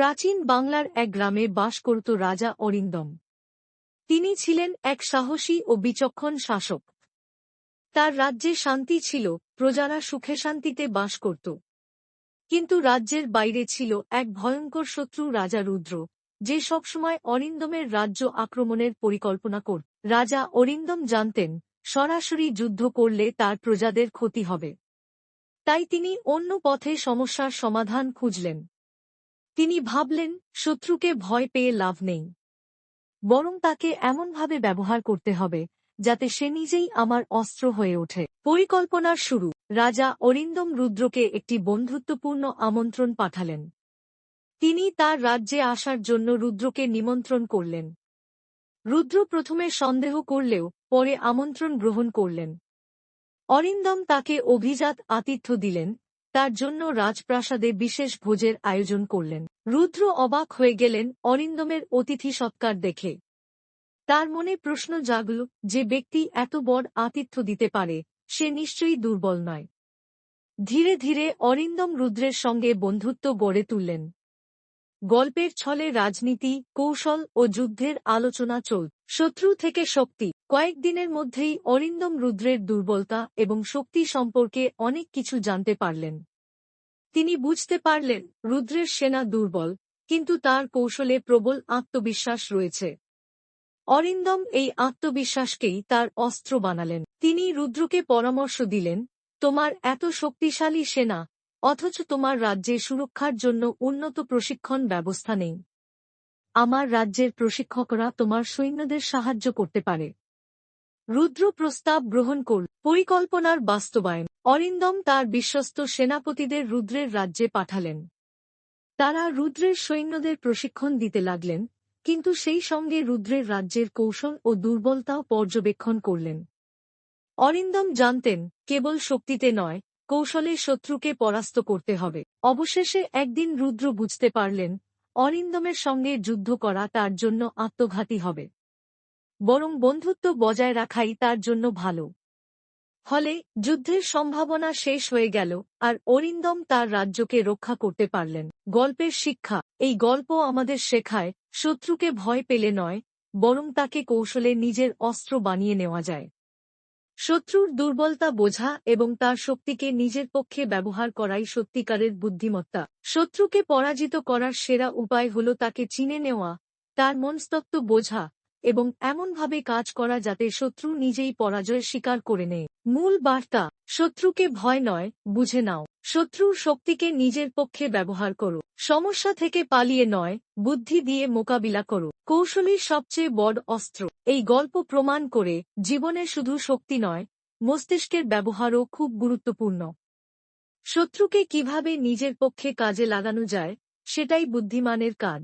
প্রাচীন বাংলার এক গ্রামে বাস করত রাজা অরিন্দম। তিনি ছিলেন এক সাহসী ও বিচক্ষণ শাসক। তার রাজ্যে শান্তি ছিল, প্রজারা সুখে শান্তিতে বাস করত। কিন্তু রাজ্যের বাইরে ছিল এক ভয়ঙ্কর শত্রু রাজা রুদ্র, যে সবসময় অরিন্দমের রাজ্য আক্রমণের পরিকল্পনা কর, রাজা অরিন্দম জানতেন, সরাসরি যুদ্ধ করলে তার প্রজাদের ক্ষতি হবে। তাই তিনি অন্য পথে সমস্যার সমাধান খুঁজলেন। তিনি ভাবলেন, শত্রুকে ভয় পেয়ে লাভ নেই। বরং তাকে এমনভাবে ব্যবহার করতে হবে, যাতে সে নিজেই আমার অস্ত্র হয়ে ওঠে। পরিকল্পনার শুরু। রাজা অরিন্দম রুদ্রকে একটি বন্ধুত্বপূর্ণ আমন্ত্রণ পাঠালেন। তিনি তার রাজ্যে আসার জন্য রুদ্রকে নিমন্ত্রণ করলেন। রুদ্র প্রথমে সন্দেহ করলেও পরে আমন্ত্রণ গ্রহণ করলেন। অরিন্দম তাকে অভিজাত আতিথ্য দিলেন, তার জন্য রাজপ্রাসাদে বিশেষ ভোজের আয়োজন করলেন। রুদ্র অবাক হয়ে গেলেন অরিন্দমের অতিথি সৎকার দেখে। তার মনে প্রশ্ন জাগল যে ব্যক্তি এত বড় আতিথ্য দিতে পারে, সে নিশ্চয়ই দুর্বল নয়। ধীরে ধীরে অরিন্দম রুদ্রের সঙ্গে বন্ধুত্ব গড়ে তুললেন। গল্পের ছলে রাজনীতি, কৌশল ও যুদ্ধের আলোচনা চল। শত্রু থেকে শক্তি। কয়েকদিনের মধ্যেই অরিন্দম রুদ্রের দুর্বলতা এবং শক্তি সম্পর্কে অনেক কিছু জানতে পারলেন। তিনি বুঝতে পারলেন, রুদ্রের সেনা দুর্বল, কিন্তু তার কৌশলে প্রবল আত্মবিশ্বাস রয়েছে। অরিন্দম এই আত্মবিশ্বাসকেই তার অস্ত্র বানালেন। তিনি রুদ্রকে পরামর্শ দিলেন, তোমার এত শক্তিশালী সেনা, অথচ তোমার রাজ্যে সুরক্ষার জন্য উন্নত প্রশিক্ষণ ব্যবস্থা নেই। আমার রাজ্যের প্রশিক্ষকরা তোমার সৈন্যদের সাহায্য করতে পারে। রুদ্র প্রস্তাব গ্রহণ করল। পরিকল্পনার বাস্তবায়ন। অরিন্দম তার বিশ্বস্ত সেনাপতিদের রুদ্রের রাজ্যে পাঠালেন। তারা রুদ্রের সৈন্যদের প্রশিক্ষণ দিতে লাগলেন, কিন্তু সেই সঙ্গে রুদ্রের রাজ্যের কৌশল ও দুর্বলতাও পর্যবেক্ষণ করলেন। অরিন্দম জানতেন, কেবল শক্তিতে নয়, কৌশলে শত্রুকে পরাস্ত করতে হবে। অবশেষে একদিন রুদ্র বুঝতে পারলেন, অরিন্দমের সঙ্গে যুদ্ধ করা তার জন্য আত্মঘাতী হবে। বরং বন্ধুত্ব বজায় রাখাই তার জন্য ভালো। ফলে যুদ্ধের সম্ভাবনা শেষ হয়ে গেল আর অরিন্দম তার রাজ্যকে রক্ষা করতে পারলেন। গল্পের শিক্ষা, এই গল্প আমাদের শেখায়, শত্রুকে ভয় পেলে নয়, বরং তাকে কৌশলে নিজের অস্ত্র বানিয়ে নেওয়া যায়। শত্রুর দুর্বলতা বোঝা এবং তার শক্তিকে নিজের পক্ষে ব্যবহার করাই সত্যিকারের বুদ্ধিমত্তা। শত্রুকে পরাজিত করার সেরা উপায় হল তাকে চিনে নেওয়া, তার মনস্তত্ব বোঝা এবং এমনভাবে কাজ করা যাতে শত্রু নিজেই পরাজয় স্বীকার করে নেয়। মূল বার্তা, শত্রুকে ভয় নয়, বুঝে নাও। শত্রুর শক্তিকে নিজের পক্ষে ব্যবহার করো। সমস্যা থেকে পালিয়ে নয়, বুদ্ধি দিয়ে মোকাবিলা করো। কৌশলী সবচেয়ে বড় অস্ত্র। এই গল্প প্রমাণ করে জীবনে শুধু শক্তি নয়, মস্তিষ্কের ব্যবহারও খুব গুরুত্বপূর্ণ। শত্রুকে কীভাবে নিজের পক্ষে কাজে লাগানো যায়, সেটাই বুদ্ধিমানের কাজ।